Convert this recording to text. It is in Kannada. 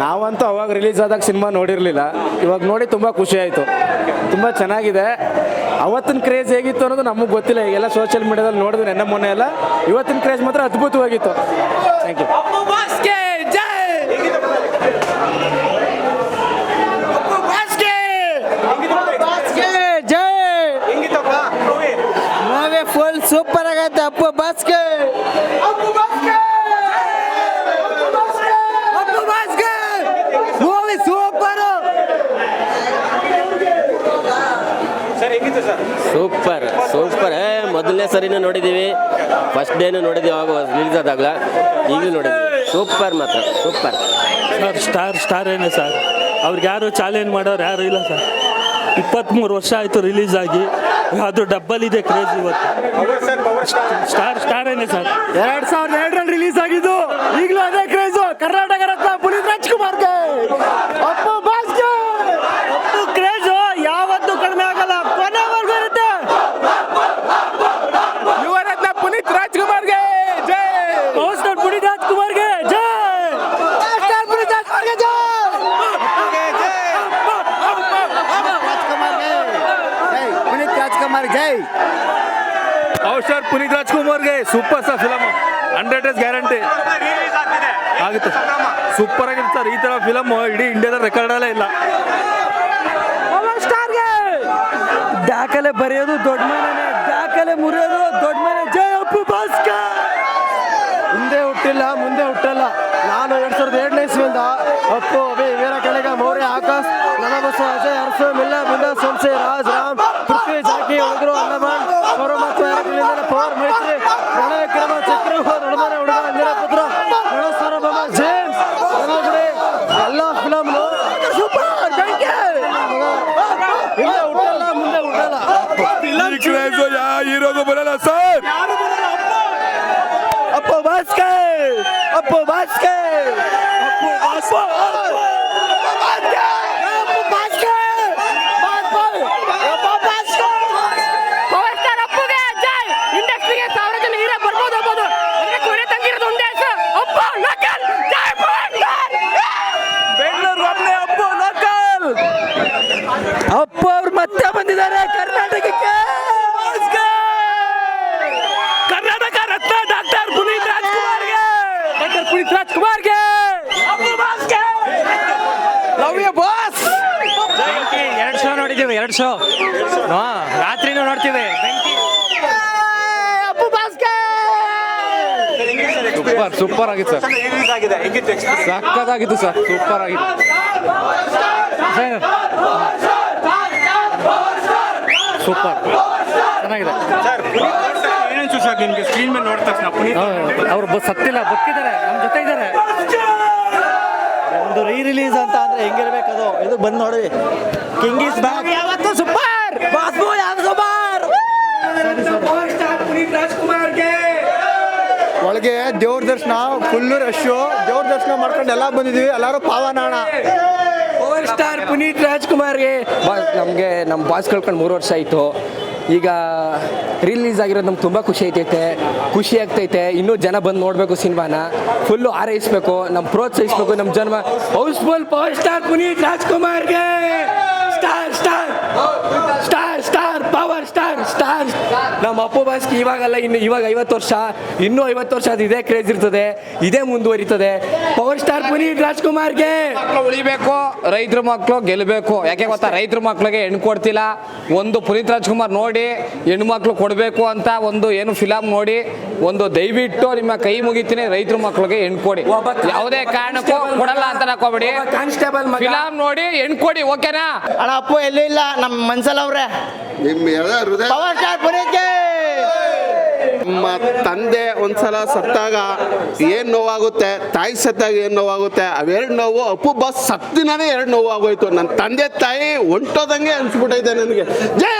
ನಾವಂತೂ ಅವಾಗ ರಿಲೀಸ್ ಆದಾಗ ಸಿನಿಮಾ ನೋಡಿರಲಿಲ್ಲ. ಇವಾಗ ನೋಡಿ ತುಂಬ ಖುಷಿ ಆಯಿತು. ತುಂಬ ಚೆನ್ನಾಗಿದೆ. ಅವತ್ತಿನ ಕ್ರೇಜ್ ಹೇಗಿತ್ತು ಅನ್ನೋದು ನಮಗೆ ಗೊತ್ತಿಲ್ಲ. ಈಗೆಲ್ಲ ಸೋಷಿಯಲ್ ಮೀಡಿಯಾದಲ್ಲಿ ನೋಡಿದ್ರೆ ನೆನ್ನೆ ಮೊನ್ನೆ ಎಲ್ಲ ಇವತ್ತಿನ ಕ್ರೇಜ್ ಮಾತ್ರ ಅದ್ಭುತವಾಗಿತ್ತು. ಥ್ಯಾಂಕ್ ಯು ಜೈ! ಮೂವಿ ಫುಲ್ ಸೂಪರ್ ಆಗೈತೆ ಅಪ್ಪು ಬಾಸ್ಗೆ ಅಪ್ಪು ಬಾಸ್ಗೆ ಅಪ್ಪು ಬಾಸ್ಗೆ ಮೂವಿ ಸೂಪರ್ ಸೂಪರ್ ಸೂಪರ್. ಏ ಮೊದಲನೇ ಸರಿನೂ ನೋಡಿದ್ದೀವಿ ಫಸ್ಟ್ ಡೇನು ನೋಡಿದ್ದೀವಿ ಆಗ ರಿಲೀಸ್ ಆದಾಗ ಈಗಲೂ ನೋಡಿದ್ವಿ. ಸೂಪರ್ ಮಾತ್ರ ಸೂಪರ್. ಸರ್ ಸ್ಟಾರ್ ಸ್ಟಾರ್ ಏನೇ ಸರ್? ಅವ್ರಿಗೆ ಯಾರು ಚಾಲೆಂಜ್ ಮಾಡೋರು ಯಾರು ಇಲ್ಲ ಸರ್. ಇಪ್ಪತ್ತ್ಮೂರು ವರ್ಷ ಆಯಿತು ರಿಲೀಸ್ ಆಗಿ. ಅದು ಡಬ್ಬಲ್ ಇದೆ ಕ್ರೇಜ್ ಇವತ್ತು. ಸ್ಟಾರ್ ಸ್ಟಾರ್ ಏನೇ ಸರ್? ಎರಡು ಸಾವಿರದ ಎರಡರಲ್ಲಿ ರಿಲೀಸ್ ಆಗಿದ್ದು ಈಗಲೂ ಅದೇ ಕ್ರೇಜು ಕರ್ನಾಟಕ ರತ್ನ ಪುನೀತ್ ರಾಜ್ಕುಮಾರ್ಗೆ ಅಪ್ಪು ಬಾಸ್ಗೆ ಅಪ್ಪು ಕ್ರೇಜು ಯಾವತ್ತೂ ಕಡಿಮೆ ಆಗಲ್ಲ ಕೊನೆವರೆಗೂ ಇರುತ್ತೆ ಯುವ ರತ್ನ ಪುನೀತ್ ರಾಜ್ಕುಮಾರ್ಗೆ ಜೈ ಪವರ್ ಪುನೀತ್ ರಾಜ್ಕುಮಾರ್ಗೆ ಜೈ ಸ್ಟಾರ್ ಪುನೀತ್ ರಾಜ್ಕುಮಾರ್ಗೆ ಜೈ ಪುನೀತ್ ರಾಜ್ಕುಮಾರ್ ಜೈ. ಔಷರ್ Puneeth ರಾಜ್ಕುಮಾರ್ಗೆ super sir film. Hundred days guarantee. ಆಗುತ್ತೆ. ಸೂಪರ್ ಆಗಿರುತ್ತೆ ಸರ್. ಈ ಥರ ಫಿಲಮ್ ಇಡೀ ಇಂಡಿಯಾದ ರೆಕಾರ್ಡಲ್ಲೇ ಇಲ್ಲ. ದಾಖಲೆ ಬರೆಯೋದು ದೊಡ್ಡ ಮನೆ ದಾಖಲೆ ಮುರಿಯೋದು ದೊಡ್ಡ ಮನೆ. ಜೈ ಅಪ್ಪು ಬಾಸ್ಗೆ ಅಪ್ಪು ಅವ್ರು ಮತ್ತೆ ಬಂದಿದ್ದಾರೆ ಕರ್ನಾಟಕಕ್ಕೆ ಕರ್ನಾಟಕ ರತ್ನ ಡಾಕ್ಟರ್ ಪುನೀತ್ ರಾಜ್ಕುಮಾರ್ಗೆ ಡಾಕ್ಟರ್ ಪುನೀತ್ ರಾಜ್ಕುಮಾರ್ಗೆ ಅಪ್ಪು ಬಾಸ್ಗೆ ಲವ್ ಯು ಬಾಸ್ ಎರಡು ಶೋ ನೋಡಿದ್ದೀವಿ ಎರಡು ಶೋ ಹಾಂ ರಾತ್ರಿನೂ ನೋಡ್ತೀವಿ. ಸೂಪರ್ ಸೂಪರ್ ಆಗಿತ್ತು ಸರ್. ಸಕ್ಕತ್ತಾಗಿತ್ತು ಸರ್. ಸೂಪರ್ ಆಗಿತ್ತು. ಸೂಪರ್. ಚೆನ್ನಾಗಿದೆ. ಸರ್ ನಿಮಗೆ? ಸ್ಕ್ರೀನ್ ಮೇಲೆ ನೋಡ್ತಾರೆ ತಕ್ಷಣ ಪುನೀತ್? ಅವ್ರು ಬ- ಸತ್ತಿಲ್ಲ ಬದುಕಿದ್ದಾರೆ. ನಮ್ಮ ಜೊತೆ ಇದ್ದಾರೆ. ಒಂದು ರೀ ರಿಲೀಸ್ ಅಂತ ಅಂದ್ರೆ ಹೆಂಗಿರ್ಬೇಕದು ಇದು ಬಂದು ನೋಡಿ ಕಿಂಗ್ ಇಸ್ ಬ್ಯಾಕ್ ಯಾವತ್ತು ಸೂಪರ್ ಬಾಸ್ಬು ಯಾವ್ದು ಸೂಪರ್ ಒಳಗೆ ದೇವ್ರ ದರ್ಶನ ಫುಲ್ಲು ರಶ್ಶು ದೇವ್ರ ದರ್ಶನ ಮಾಡ್ಕೊಂಡು ಎಲ್ಲ ಬಂದಿದ್ದೀವಿ ಎಲ್ಲರೂ ಪಾವನಾಣ ಪವರ್ ಸ್ಟಾರ್ ಪುನೀತ್ ರಾಜ್ಕುಮಾರ್ಗೆ. ಬಾಸ್ ನಮಗೆ ನಮ್ಮ ಬಾಸ್ ಕಳ್ಕೊಂಡು ಮೂರು ವರ್ಷ ಆಯಿತು. ಈಗ ರಿಲೀಸ್ ಆಗಿರೋದು ನಮ್ಗೆ ತುಂಬ ಖುಷಿ ಐತೈತೆ. ಖುಷಿ ಆಗ್ತೈತೆ. ಇನ್ನೂ ಜನ ಬಂದು ನೋಡಬೇಕು ಸಿನಿಮಾನ. ಫುಲ್ಲು ಆರೈಸ್ಬೇಕು ನಮ್ಮ ಪ್ರೋತ್ಸಾಹಿಸ್ಬೇಕು. ನಮ್ಮ ಜನ್ಮ house full power star Puneeth ರಾಜ್ಕುಮಾರ್ಗೆ! Star star star star power star star ನಮ್ಮ ಅಪ್ಪು ಬಾಸ್ಗೆ ಇವಾಗಲ್ಲ ಇನ್ನು ಇವಾಗ ಐವತ್ತು ವರ್ಷ ಇನ್ನೂ ಐವತ್ತು ವರ್ಷ ಅದು ಇದೇ ಕ್ರೇಜ್ ಇರ್ತದೆ ಇದೇ ಮುಂದುವರಿತದೆ. ಪವರ್ ಸ್ಟಾರ್ ಪುನೀತ್ ರಾಜ್ಕುಮಾರ್ಗೆ. ಮಕ್ಕಳು ಉಳಿಬೇಕು ರೈತರ ಮಕ್ಕಳು ಗೆಲ್ಲಬೇಕು ಯಾಕೆ ಗೊತ್ತಾ? ರೈತರ ಮಕ್ಕಳಿಗೆ ಹೆಣ್ಣು ಕೊಡ್ತಿಲ್ಲ. ಒಂದು ಪುನೀತ್ ರಾಜ್ಕುಮಾರ್ ನೋಡಿ ಹೆಣ್ಣು ಮಕ್ಕಳು ಕೊಡಬೇಕು ಅಂತ ಒಂದು ಏನು ಫಿಲಮ್ ನೋಡಿ ಒಂದು ದಯವಿಟ್ಟು ನಿಮ್ಮ ಕೈ ಮುಗಿತೀನಿ ರೈತರ ಮಕ್ಕಳಿಗೆ ಹೆಣ್ಣು ಕೊಡಿ. ಯಾವುದೇ ಕಾರಣಕ್ಕೂ ಕೊಡಲ್ಲ ಅಂತ ಹಾಕೋಬೇಡಿ ಕಾನ್ಸ್ಟೇಬಲ್ ಫಿಲಮ್ ನೋಡಿ ಹೆಣ್ಣು ಕೊಡಿ ಓಕೆನಾ ಅಣ್ಣ ಅಪ್ಪು ಎಲ್ಲೂ ಇಲ್ಲ ನಮ್ಮ ಮನ್ಸಲ್ ಅವ್ರೆ ನಿಮ್ಮ ಎಲ್ಲ ಹೃದಯ ಪವರ್ ಸ್ಟಾರ್ ಪುನೀತ್ಗೆ! ನಮ್ಮ ತಂದೆ ಒಂದ್ಸಲ ಸತ್ತಾಗ ಏನ್ ನೋವಾಗುತ್ತೆ? ತಾಯಿ ಸತ್ತಾಗ ಏನ್ ನೋವಾಗುತ್ತೆ? ಅವೆರಡು ನೋವು ಅಪ್ಪು ಬಸ್ ಸತ್ತಿನೇ ಎರಡು ನೋವು ಆಗೋಯ್ತು ನನ್ನ ತಂದೆ ತಾಯಿ ಹೊಂಟೋದಂಗೆ ಅನ್ಸ್ಬಿಟ್ಟೈತೆ ನನಗೆ. ಜೈ ಅಪ್ಪು ಬಾಸ್ಗೆ